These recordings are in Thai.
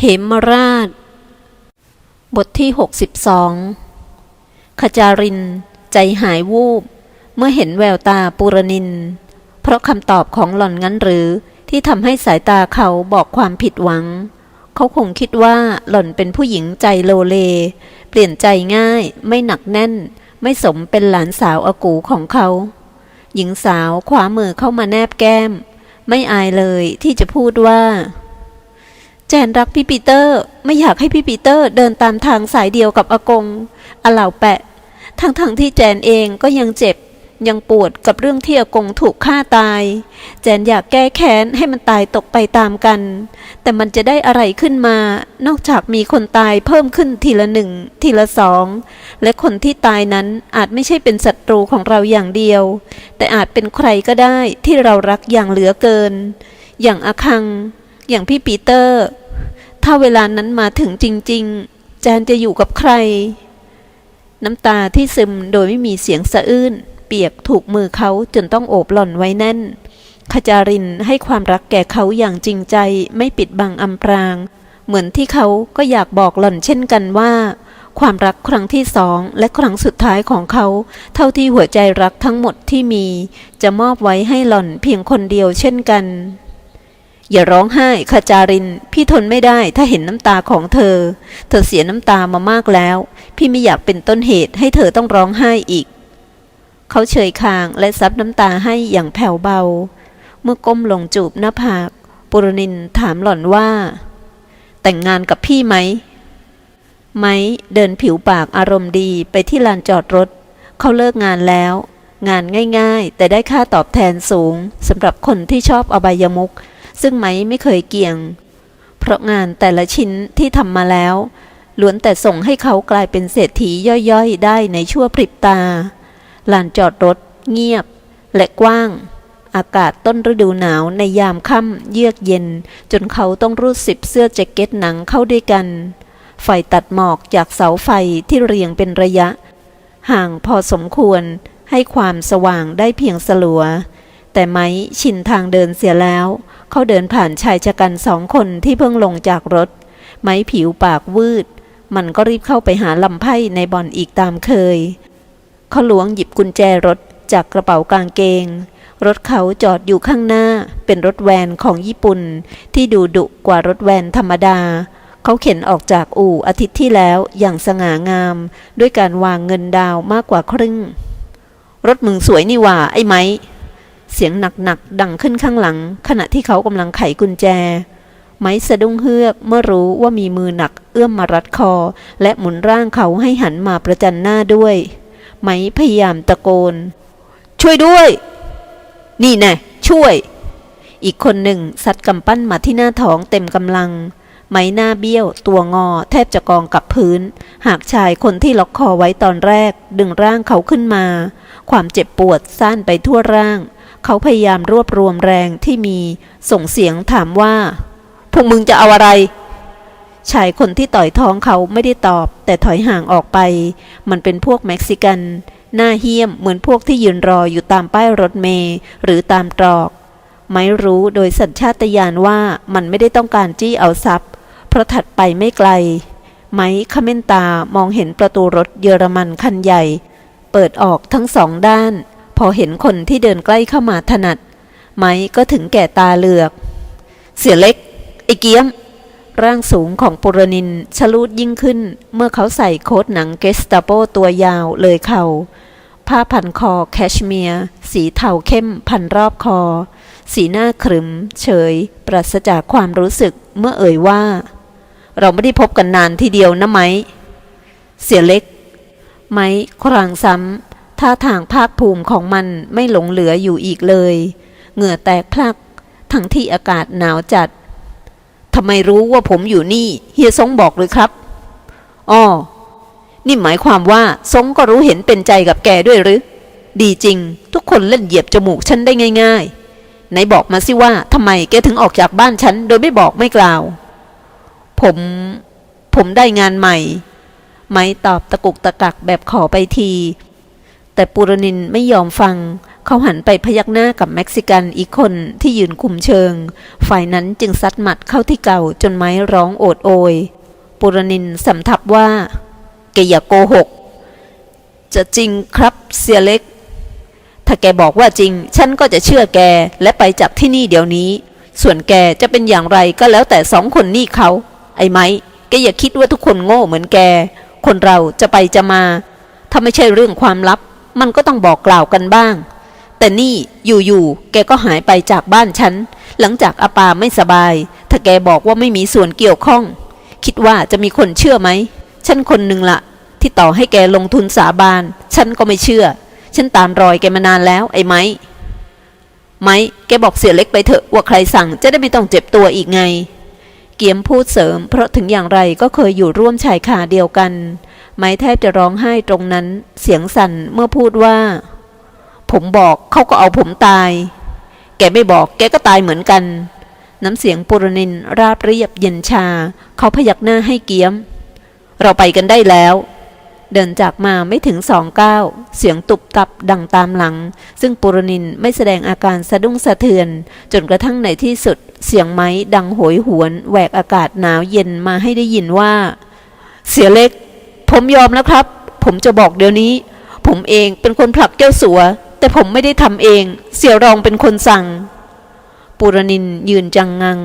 เหมราช บทที่ 62 ขจาริน ใจหายวูบ เมื่อเห็นแววตาปุรนิน เพราะคำตอบของหล่อนงั้นหรือที่ทำให้สายตาเขาบอกความผิดหวัง เขาคงคิดว่าหล่อนเป็นผู้หญิงใจโลเล เปลี่ยนใจง่ายไม่หนักแน่น ไม่สมเป็นหลานสาวอากูของเขา หญิงสาวขวามือเข้ามาแนบแก้ม ไม่อายเลยที่จะพูดว่า จนรักพี่ปีเตอร์ ไม่อยากให้พี่ปีเตอร์เดินตามทางสายเดียวกับอากงอเหล่าแปะ ทั้งๆทที่แจนเองก็ยังเจ็บ ยังปวดกับเรื่องที่อากงถูกฆ่าตาย แจนอยากแก้แค้นให้มันตายตกไปตามกัน แต่มันจะได้อะไรขึ้นมา นอกจากมีคนตายเพิ่มขึ้นทีละหนึ่งทีละสอง และคนที่ตายนั้นอาจไม่ใช่เป็นศัตรูของเราอย่างเดียว แต่อาจเป็นใครก็ได้ที่เรารักอย่างเหลือเกิน อย่างอาคัง อย่างพี่ปีเตอร์ ถ้าเวลานั้นมาถึงจริง ๆ แจนจะอยู่กับใคร น้ำตาที่ซึมโดยไม่มีเสียงสะอื้น เปียกถูกมือเขาจนต้องโอบหล่อนไว้แน่นขจารินให้ความรักแก่เขาอย่างจริงใจไม่ปิดบังอำพราง เหมือนที่เขาก็อยากบอกหล่อนเช่นกันว่า ความรักครั้งที่สองและครั้งสุดท้ายของเขา เท่าที่หัวใจรักทั้งหมดที่มี จะมอบไว้ให้หล่อนเพียงคนเดียวเช่นกัน อย่าร้องไห้ขจาริน พี่ทนไม่ได้ถ้าเห็นน้ำตาของเธอ เธอเสียน้ำตามามากแล้ว พี่ไม่อยากเป็นต้นเหตุให้เธอต้องร้องไห้อีก เขาเฉยคางและซับน้ำตาให้อย่างแผ่วเบา เมื่อก้มลงจูบหน้าผาก ปุรนินถามหล่อนว่า แต่งงานกับพี่ไหม ไหมเดินผิวปากอารมณ์ดีไปที่ลานจอดรถ เขาเลิกงานแล้ว งานง่าย ๆ แต่ได้ค่าตอบแทนสูงสำหรับคนที่ชอบอบายมุก ซึ่งไหมไม่เคยเกี่ยง เพราะงานแต่ละชิ้นที่ทำมาแล้วล้วนแต่ส่งให้เขากลายเป็นเศรษฐีย่อยๆ ได้ในชั่วพริบตา ลานจอดรถ เงียบ และกว้าง อากาศต้นฤดูหนาวในยามค่ำเยือกเย็น จนเขาต้องรูดสิบเสื้อแจ็คเก็ตหนังเข้าด้วยกัน ไฟตัดหมอกจากเสาไฟที่เรียงเป็นระยะ ห่างพอสมควรให้ความสว่างได้เพียงสลัว แต่ไม้ชินทางเดินเสียแล้ว เขาเดินผ่านชายชะกันสองคนที่เพิ่งลงจากรถ ไม้ผิวปากวืด มันก็รีบเข้าไปหาลำไพ่ในบ่อนอีกตามเคย เขาหลวงหยิบกุญแจรถจากกระเป๋ากางเกง รถเขาจอดอยู่ข้างหน้า เป็นรถแวนของญี่ปุ่น ที่ดูดุกว่ารถแวนธรรมดา เขาเข็นออกจากอู่อาทิตย์ที่แล้วอย่างสง่างาม ด้วยการวางเงินดาวมากกว่าครึ่ง รถมึงสวยนี่ว่าไอ้ไม้ เสียงหนักๆดังขึ้นข้างหลัง ขณะที่เขากำลังไขกุญแจ ไม้สะดุ้งเฮือกเมื่อรู้ว่ามีมือหนักเอื้อมมารัดคอ และหมุนร่างเขาให้หันมาประจันหน้าด้วย ไม้พยายามตะโกน ช่วยด้วย นี่แน่ช่วย อีกคนหนึ่งซัดกำปั้นมาที่หน้าท้องเต็มกำลัง ไม้หน้าเบี้ยว ตัวงอ แทบจะกองกับพื้น หากชายคนที่ล็อกคอไว้ตอนแรก ดึงร่างเขาขึ้นมา ความเจ็บปวดซ่านไปทั่วร่าง เขาพยายามรวบรวมแรงที่มีส่งเสียงถามว่า พวกมึงจะเอาอะไร ชายคนที่ต่อยท้องเขาไม่ได้ตอบ แต่ถอยห่างออกไป มันเป็นพวกเม็กซิกัน หน้าเหี้ยมเหมือนพวกที่ยืนรออยู่ตามป้ายรถเมล์หรือตามตรอก ไม่รู้โดยสัญชาตญาณว่ามันไม่ได้ต้องการจี้เอาทรัพย์ เพราะถัดไปไม่ไกล ไม้ขม้นตามองเห็นประตูรถเยอรมันคันใหญ่ เปิดออกทั้งสองด้าน พอเห็นคนที่เดินใกล้เข้ามาถนัด ไม้ก็ถึงแก่ตาเหลือก เสียเล็กไอ้เกี้ยม ร่างสูงของปุรนินชะลูดยิ่งขึ้น เมื่อเขาใส่โค้ทหนังเกสตาโปตัวยาวเลยเขา่าผ้าพันคอแคชเมียร์ สีเทาเข้มพันรอบคอ สีหน้าขรึม เฉย ปราศจากความรู้สึกเมื่อเอ่ยว่า เราไม่ได้พบกันนานทีเดียวนะไหม เสียเล็ก ไหมครางซ้ำ ท่าทางภาคภูมิของมันไม่หลงเหลืออยู่อีกเลย เหงื่อแตกพลัก ทั้งที่อากาศหนาวจัดทำไมรู้ว่าผมอยู่นี่เฮียซงบอกเลยครับอ้อนี่หมายความว่าซงก็รู้เห็นเป็นใจกับแกด้วยหรือ ดีจริง ทุกคนเล่นเหยียบจมูกฉันได้ง่าย ๆ ไหนบอกมาสิว่าทำไมแกถึงออกจากบ้านฉันโดยไม่บอกไม่กล่าว ผม ผมได้งานใหม่ ไม้ตอบตะกุกตะกักแบบขอไปที แต่ปุรนินไม่ยอมฟัง เขาหันไปพยักหน้ากับเม็กซิกันอีกคนที่ยืนคุมเชิง ฝ่ายนั้นจึงซัดหมัดเข้าที่เก่าจนไม้ร้องโอดโอย ปุรนินสำทับว่า แกอย่าโกหก จะจริงครับเสียเล็ก ถ้าแกบอกว่าจริง ฉันก็จะเชื่อแกและไปจากที่นี่เดี๋ยวนี้ ส่วนแกจะเป็นอย่างไรก็แล้วแต่สองคนนี่เขา ไอ้ไม้แกอย่าคิดว่าทุกคนโง่เหมือนแก คนเราจะไปจะมา ถ้าไม่ใช่เรื่องความลับ มันก็ต้องบอกกล่าวกันบ้าง แต่นี่อยู่ๆแกก็หายไปจากบ้านฉัน หลังจากอาปาไม่สบาย ถ้าแกบอกว่าไม่มีส่วนเกี่ยวข้อง คิดว่าจะมีคนเชื่อไหม ฉันคนหนึ่งละที่ต่อให้แกลงทุนสาบาน ฉันก็ไม่เชื่อ ฉันตามรอยแกมานานแล้วไอ้ไม้ไม้แกบอกเสียเล็กไปเถอะว่าใครสั่งจะได้ไม่ต้องเจ็บตัวอีกไง เกียมพูดเสริม เพราะถึงอย่างไรก็เคยอยู่ร่วมชายคาเดียวกัน ไม้แทบจะร้องไห้ตรงนั้น เสียงสั่นเมื่อพูดว่า ผมบอกเขาก็เอาผมตาย แกไม่บอกแกก็ตายเหมือนกัน น้ำเสียงปุรนินราบเรียบเย็นชา เขาพยักหน้าให้เกียม เราไปกันได้แล้ว เดินจากมาไม่ถึงสองก้าวเสียงตุบตับดังตามหลัง ซึ่งปุรนินไม่แสดงอาการสะดุ้งสะเทือน จนกระทั่งในที่สุด เสียงไม้ดังโหยหวนแหวกอากาศหนาวเย็นมาให้ได้ยินว่า เสียเล็ก ผมยอมแล้วครับ ผมจะบอกเดี๋ยวนี้ ผมเองเป็นคนผลักเจ้าสัว แต่ผมไม่ได้ทำเอง เสี่ยรองเป็นคนสั่ง ปุรนินยืนจังงัง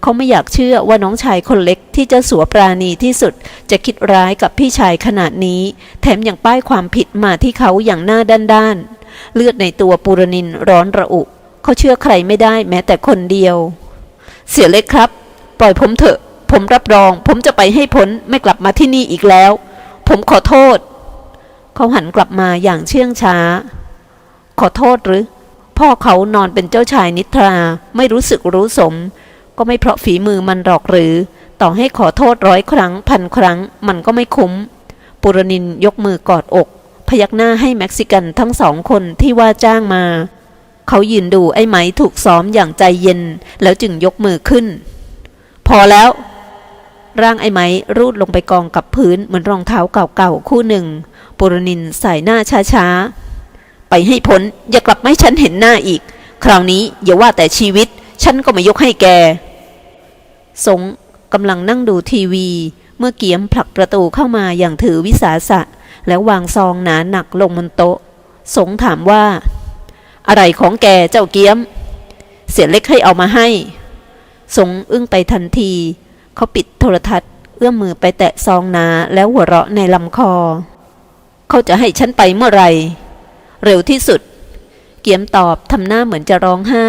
เขาไม่อยากเชื่อว่าน้องชายคนเล็กที่เจ้าสัวปราณีที่สุดจะคิดร้ายกับพี่ชายขนาดนี้ แถมยังป้ายความผิดมาที่เขาอย่างหน้าด้านๆ เลือดในตัวปุรนินร้อนระอุ เขาเชื่อใครไม่ได้แม้แต่คนเดียว เสียเล็กครับ ปล่อยผมเถอะผมรับรอง ผมจะไปให้พ้นไม่กลับมาที่นี่อีกแล้ว ผมขอโทษ เขาหันกลับมาอย่างเชื่องช้า ขอโทษหรือ พ่อเขานอนเป็นเจ้าชายนิทราไม่รู้สึกรู้สม ก็ไม่เพราะฝีมือมันหรอกหรือ ต่อให้ขอโทษร้อยครั้ง พันครั้ง มันก็ไม่คุ้ม ปุรนินยกมือกอดอก พยักหน้าให้เม็กซิกันทั้งสองคนที่ว่าจ้างมา เขายืนดูไอ้ไหมถูกซ้อมอย่างใจเย็น แล้วจึงยกมือขึ้น พอแล้ว ร่างไอ้ไหมรูดลงไปกองกับพื้นเหมือนรองเท้าเก่าๆคู่หนึ่งปุรนินสายหน้าช้าๆ ไปให้พ้นอย่ากลับมาให้ฉันเห็นหน้าอีก คราวนี้อย่าว่าแต่ชีวิต ฉันก็ไม่ยกให้แก สงกำลังนั่งดูทีวี เมื่อเกียมผลักประตูเข้ามาอย่างถือวิสาสะ แล้ววางซองหนาหนักลงบนโต๊ะ สงถามว่า อะไรของแกเจ้าเกียม เสียเล็กให้เอามาให้ สงอึ้งไปทันที เขาปิดโทรทัศน์ เอื้อมมือไปแตะซองนาแล้วหัวเราะในลำคอ เขาจะให้ฉันไปเมื่อไหร่ เร็วที่สุด เกียมตอบทำหน้าเหมือนจะร้องไห้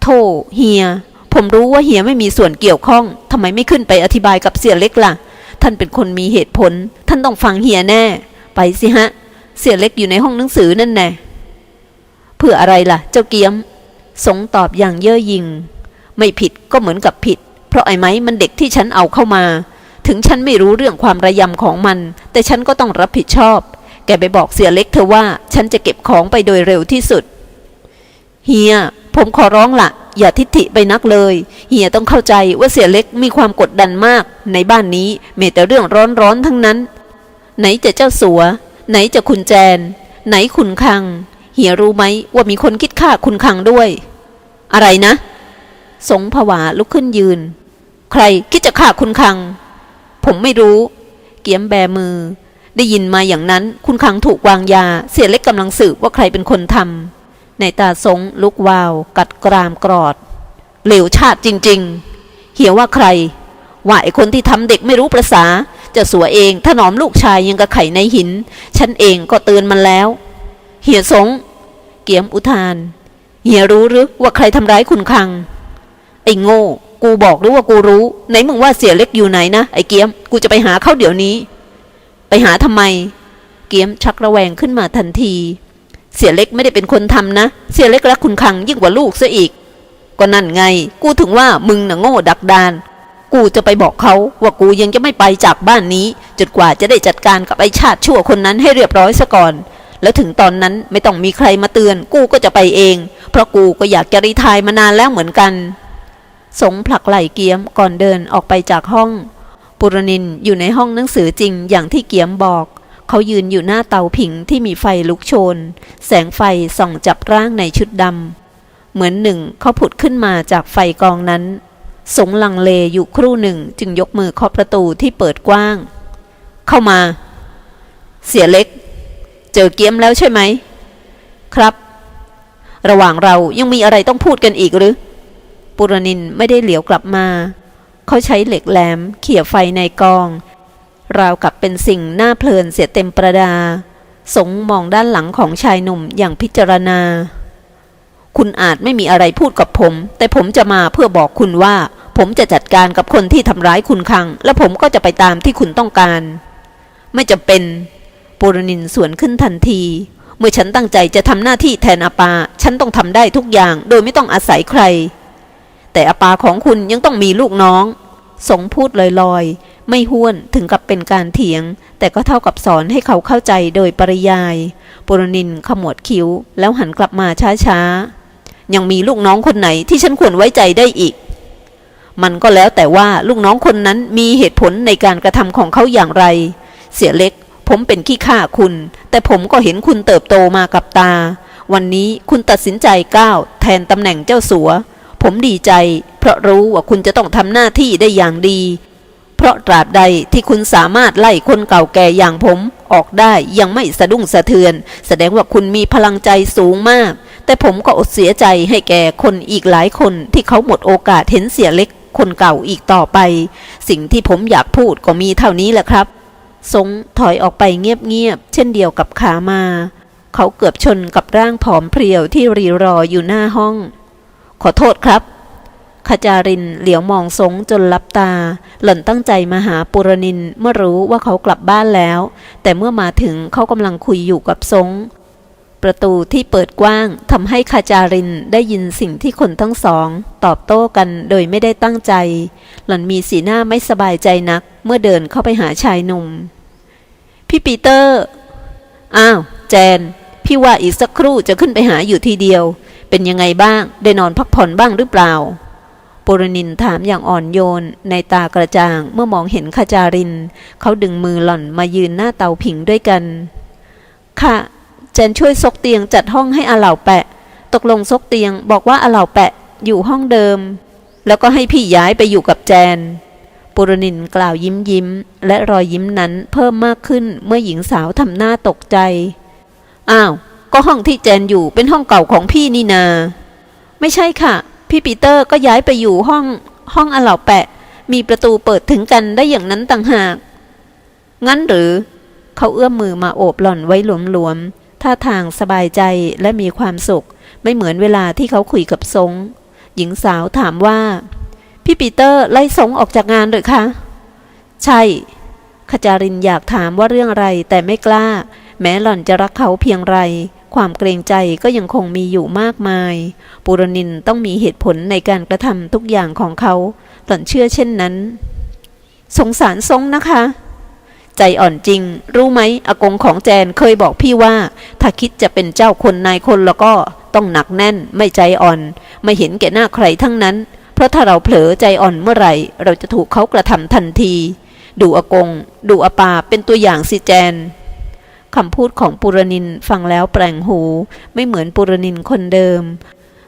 โธ่เฮีย ผมรู้ว่าเฮียไม่มีส่วนเกี่ยวข้องทำไมไม่ขึ้นไปอธิบายกับเสียเล็กล่ะ ท่านเป็นคนมีเหตุผล ท่านต้องฟังเฮียแน่ ไปสิฮะ เสียเล็กอยู่ในห้องหนังสือนั่นแน่เพื่ออะไรล่ะ เจ้าเกียม สงตอบอย่างเย่อหยิ่ง ไม่ผิดก็เหมือนกับผิด ราะไอ้ไม้มันเด็กที่ฉันเอาเข้ามา ถึงฉันไม่รู้เรื่องความระยำของมัน แต่ฉันก็ต้องรับผิดชอบ แกไปบอกเสียเล็กเธอว่าฉันจะเก็บของไปโดยเร็วที่สุด เฮีย ผมขอร้องละอย่าทิฐิไปนักเลย เฮียต้องเข้าใจว่าเสียเล็กมีความกดดันมาก ในบ้านนี้เมแต่เรื่องร้อนๆทั้งนั้น ไหนจะเจ้าสัว ไหนจะคุณแจน ไหนคุณคัง เฮียรู้ไหมว่ามีคนคิดฆ่าคุณคังด้วย อะไรนะ สงผวาลุกขึ้นยืน ใครคิดจะฆ่าคุณคัง ผมไม่รู้ เกียมแบมือ ได้ยินมาอย่างนั้นคุณคังถูกวางยา เสียเล็กกำลังสืบว่าใครเป็นคนทำในตาสงลุกวาว กัดกรามกรอด เหลวชาติจริง ๆ เหียว่าใคร ว่าไอ้คนที่ทำเด็กไม่รู้ประษา จะสัวเองถนอมลูกชายยังกระไข่ในหิน ฉันเองก็เตือนมันแล้ว เหียสง เกียมอุทาน เหียรู้หรือว่าใครทำร้ายคุณคัง ไอ้โง่ กูบอกหรือว่ากูรู้ไหนมึงว่าเสียเล็กอยู่ไหนนะไอ้เกียมกูจะไปหาเขาเดี๋ยวนี้ ไปหาทำไม เกียมชักระแวงขึ้นมาทันที เสียเล็กไม่ได้เป็นคนทำนะ เสียเล็กรักคุณคังยิ่งกว่าลูกซะอีก ก็นั่นไง กูถึงว่ามึงน่ะโง่ดักดาน กูจะไปบอกเขาว่ากูยังจะไม่ไปจากบ้านนี้จนกว่าจะได้จัดการกับไอ้ชาติชั่วคนนั้นให้เรียบร้อยซะก่อน แล้วถึงตอนนั้นไม่ต้องมีใครมาเตือน กูก็จะไปเอง เพราะกูก็อยากจะรีไทายมานานแล้วเหมือนกัน สงผลักไหล่เกียมก่อนเดินออกไปจากห้อง ปุรนินอยู่ในห้องหนังสือจริงอย่างที่เกียมบอก เขายืนอยู่หน้าเตาผิงที่มีไฟลุกโชน แสงไฟส่องจับร่างในชุดดำเหมือนหนึ่งเขาผุดขึ้นมาจากไฟกองนั้น สงลังเลอยู่ครู่หนึ่งจึงยกมือเคาะประตูที่เปิดกว้าง เข้ามา เสียเล็ก เจอเกียมแล้วใช่ไหม ครับ ระหว่างเรายังมีอะไรต้องพูดกันอีกหรือ ปุรนินไม่ได้เหลียวกลับมา เขาใช้เหล็กแหลมเขี่ยไฟในกอง ราวกับเป็นสิ่งน่าเพลินเสียเต็มประดา สงมองด้านหลังของชายหนุ่มอย่างพิจารณา คุณอาจไม่มีอะไรพูดกับผม แต่ผมจะมาเพื่อบอกคุณว่า ผมจะจัดการกับคนที่ทำร้ายคุณคัง และผมก็จะไปตามที่คุณต้องการ ไม่จำเป็นปุรนินสวนขึ้นทันที เมื่อฉันตั้งใจจะทำหน้าที่แทนอาปา ฉันต้องทำได้ทุกอย่าง โดยไม่ต้องอาศัยใคร แต่อปาของคุณยังต้องมีลูกน้อง สงพูดลอยๆ ไม่ห้วนถึงกับเป็นการเถียง แต่ก็เท่ากับสอนให้เขาเข้าใจโดยปริยายปุรนินขมวดคิ้ว แล้วหันกลับมาช้าๆ ยังมีลูกน้องคนไหนที่ฉันควรไว้ใจได้อีก มันก็แล้วแต่ว่าลูกน้องคนนั้นมีเหตุผลในการกระทำของเขาอย่างไร เสียเล็ก ผมเป็นขี้ข้าคุณ แต่ผมก็เห็นคุณเติบโตมากับตา วันนี้คุณตัดสินใจก้าวแทนตำแหน่งเจ้าสัว ผมดีใจ เพราะรู้ว่าคุณจะต้องทำหน้าที่ได้อย่างดี เพราะตราบใดที่คุณสามารถไล่คนเก่าแก่อย่างผมออกได้ยังไม่สะดุ้งสะเทือน แสดงว่าคุณมีพลังใจสูงมาก แต่ผมก็อดเสียใจให้แก่คนอีกหลายคนที่เขาหมดโอกาสเห็นเสียเล็กคนเก่าอีกต่อไป สิ่งที่ผมอยากพูดก็มีเท่านี้แหละครับสงถอยออกไปเงียบๆเช่นเดียวกับขามา เขาเกือบชนกับร่างผอมเพรียวที่รีรออยู่หน้าห้อง ขอโทษครับ ขจารินเหลียวมองสงจนลับตา หล่อนตั้งใจมาหาปุรนินเมื่อรู้ว่าเขากลับบ้านแล้ว แต่เมื่อมาถึงเขากำลังคุยอยู่กับสงประตูที่เปิดกว้างทำให้ขจารินได้ยินสิ่งที่คนทั้งสอง ตอบโต้กันโดยไม่ได้ตั้งใจ หล่อนมีสีหน้าไม่สบายใจนัก เมื่อเดินเข้าไปหาชายหนุ่ม พี่ปีเตอร์ อ้าว แจน พี่ว่าอีกสักครู่จะขึ้นไปหาอยู่ทีเดียว เป็นยังไงบ้าง ได้นอนพักผ่อนบ้างหรือเปล่าปุรนินถามอย่างอ่อนโยน ในตากระจ่างเมื่อมองเห็นขจาริน เขาดึงมือหล่อนมายืนหน้าเตาผิงด้วยกัน ค่ะแจนช่วยซกเตียงจัดห้องให้อาเหล่าแปะ ตกลงซกเตียงบอกว่าอาเหล่าแปะอยู่ห้องเดิม แล้วก็ให้พี่ย้ายไปอยู่กับแจนปุรนินกล่าวยิ้มยิ้ม และรอยยิ้มนั้นเพิ่มมากขึ้นเมื่อหญิงสาวทำหน้าตกใจ อ้าว ก็ห้องที่แจนอยู่เป็นห้องเก่าของพี่นี่นา ไม่ใช่ค่ะ พี่ปีเตอร์ก็ย้ายไปอยู่ห้องห้องอเหล่าแปะ มีประตูเปิดถึงกันได้อย่างนั้นต่างหาก งั้นหรือ เขาเอื้อมมือมาโอบหล่อนไว้หลวมๆท่าทางสบายใจและมีความสุข ไม่เหมือนเวลาที่เขาคุยกับซงหญิงสาวถามว่า พี่ปีเตอร์ไล่ซงออกจากงานหรือคะ ใช่ ขจารินอยากถามว่าเรื่องอะไรแต่ไม่กล้า แม้หล่อนจะรักเขาเพียงไร ความเกรงใจก็ยังคงมีอยู่มากมาย ปุรนินต้องมีเหตุผลในการกระทำทุกอย่างของเขา หล่อนเชื่อเช่นนั้น สงสารซงนะคะ ใจอ่อนจริง รู้ไหมอากงของแจนเคยบอกพี่ว่า ถ้าคิดจะเป็นเจ้าคนนายคนแล้วก็ต้องหนักแน่น ไม่ใจอ่อน ไม่เห็นแก่หน้าใครทั้งนั้น เพราะถ้าเราเผลอใจอ่อนเมื่อไหร่ เราจะถูกเขากระทำทันที ดูอากง ดูอาปาเป็นตัวอย่างสิแจน คำพูดของปุรนินฟังแล้วแปลงหู ไม่เหมือนปุรนินคนเดิม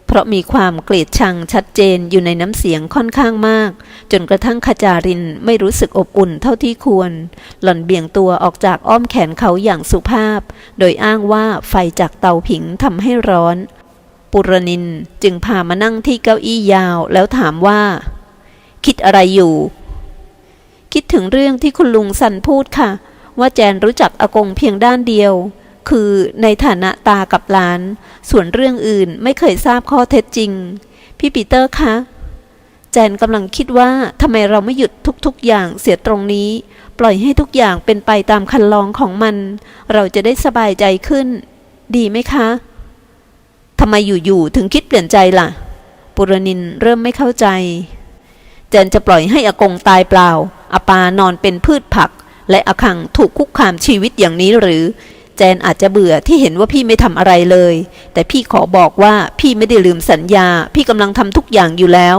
เพราะมีความเกลียดชังชัดเจนอยู่ในน้ำเสียงค่อนข้างมาก จนกระทั่งขจารินไม่รู้สึกอบอุ่นเท่าที่ควร หล่อนเบี่ยงตัวออกจากอ้อมแขนเขาอย่างสุภาพ โดยอ้างว่าไฟจากเตาผิงทำให้ร้อน ปุรนินจึงพามานั่งที่เก้าอี้ยาวแล้วถามว่า คิดอะไรอยู่คิดถึงเรื่องที่คุณลุงสันพูดค่ะ ว่าแจนรู้จักอากงเพียงด้านเดียว คือในฐานะตากับหลาน ส่วนเรื่องอื่นไม่เคยทราบข้อเท็จจริง พี่ปีเตอร์คะ แจนกำลังคิดว่าทำไมเราไม่หยุดทุกๆ อย่างเสียตรงนี้ ปล่อยให้ทุกอย่างเป็นไปตามคันลองของมัน เราจะได้สบายใจขึ้น ดีไหมคะทำไมอยู่ๆถึงคิดเปลี่ยนใจล่ะ ปุรนินเริ่มไม่เข้าใจ แจนจะปล่อยให้อากงตายเปล่าอาปานอนเป็นพืชผัก และอคังถูกคุกคามชีวิตอย่างนี้หรือ แจนอาจจะเบื่อที่เห็นว่าพี่ไม่ทำอะไรเลย แต่พี่ขอบอกว่าพี่ไม่ได้ลืมสัญญา พี่กำลังทำทุกอย่างอยู่แล้ว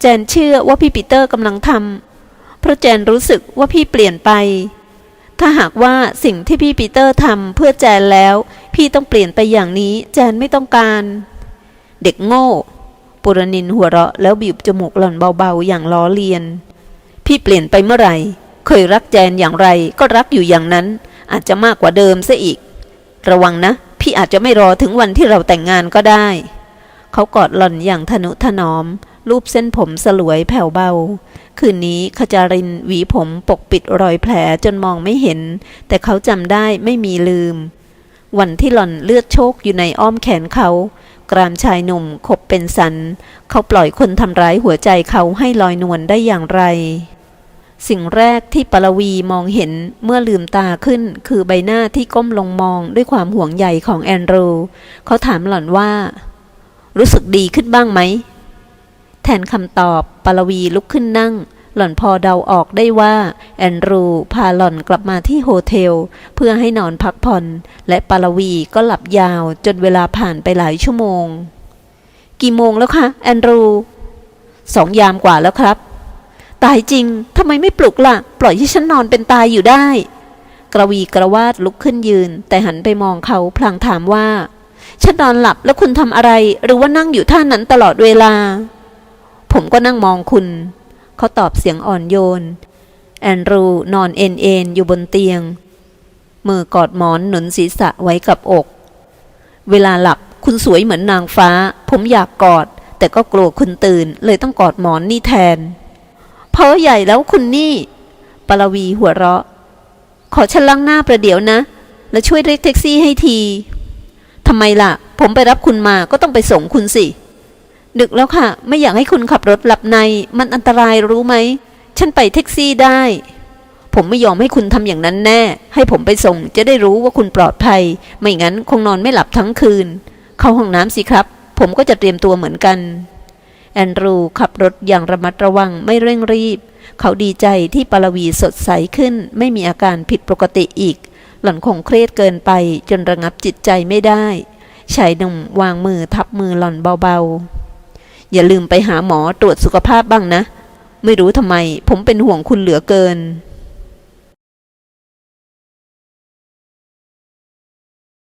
แจนเชื่อว่าพี่ปีเตอร์กำลังทำเพราะแจนรู้สึกว่าพี่เปลี่ยนไป ถ้าหากว่าสิ่งที่พี่ปีเตอร์ทำเพื่อแจนแล้ว พี่ต้องเปลี่ยนไปอย่างนี้แจนไม่ต้องการ เด็กโง่ปุรนินหัวเราะแล้วบีบจมูกหล่อนเบาๆ อย่างล้อเลียน พี่เปลี่ยนไปเมื่อไหร่ เคยรักแจนอย่างไรก็รักอยู่อย่างนั้น อาจจะมากกว่าเดิมซะอีก ระวังนะ พี่อาจจะไม่รอถึงวันที่เราแต่งงานก็ได้ เขากอดหล่อนอย่างทนุถนอม รูปเส้นผมสลวยแผ่วเบา คืนนี้ขจารินหวีผมปกปิดรอยแผลจนมองไม่เห็น แต่เขาจำได้ไม่มีลืม วันที่หล่อนเลือดโชกอยู่ในอ้อมแขนเขากรามชายหนุ่มขบเป็นสัน เขาปล่อยคนทำร้ายหัวใจเขาให้ลอยนวลได้อย่างไร สิ่งแรกที่ปรวีมองเห็นเมื่อลืมตาขึ้น คือใบหน้าที่ก้มลงมองด้วยความห่วงใยของแอนดรูเขาถามหล่อนว่า รู้สึกดีขึ้นบ้างไหม แทนคำตอบปรวีลุกขึ้นนั่ง หล่อนพอเดาออกได้ว่า แอนดรูพาหล่อนกลับมาที่โฮเทล เพื่อให้นอนพักผ่อน และปรวีก็หลับยาวจนเวลาผ่านไปหลายชั่วโมง กี่โมงแล้วคะแอนดรูสองยามกว่าแล้วครับ ตายจริงทำไมไม่ปลุกล่ะ ปล่อยให้ฉันนอนเป็นตายอยู่ได้ กระวีกระวาดลุกขึ้นยืน แต่หันไปมองเขาพลางถามว่า ฉันนอนหลับแล้วคุณทำอะไร หรือว่านั่งอยู่ท่านั้นตลอดเวลา ผมก็นั่งมองคุณ เขาตอบเสียงอ่อนโยน แอนดรูนอนเอ็นเอ็นอยู่บนเตียง มือกอดหมอนหนุนศีรษะไว้กับอก เวลาหลับคุณสวยเหมือนนางฟ้า ผมอยากกอด แต่ก็กลัวคุณตื่นเลยต้องกอดหมอนนี่แทน เพอใหญ่แล้วคุณนี่ปรวีหัวเราะ ขอฉันล้างหน้าประเดี๋ยวนะ แล้วช่วยเรียกแท็กซี่ให้ทีทำไมล่ะ ผมไปรับคุณมาก็ต้องไปส่งคุณสิ ดึกแล้วค่ะ ไม่อยากให้คุณขับรถหลับใน มันอันตรายรู้ไหม ฉันไปแท็กซี่ได้ ผมไม่ยอมให้คุณทำอย่างนั้นแน่ ให้ผมไปส่งจะได้รู้ว่าคุณปลอดภัย ไม่งั้นคงนอนไม่หลับทั้งคืน เข้าห้องน้ำสิครับ ผมก็จะเตรียมตัวเหมือนกัน แอนดรูขับรถอย่างระมัดระวังไม่เร่งรีบ เขาดีใจที่ปรวีสดใสขึ้น ไม่มีอาการผิดปกติอีก หล่อนคงเครียดเกินไปจนระงับจิตใจไม่ได้ชายหนุ่มวางมือทับมือหล่อนเบาๆ อย่าลืมไปหาหมอตรวจสุขภาพบ้างนะ ไม่รู้ทำไม ผมเป็นห่วงคุณเหลือเกิน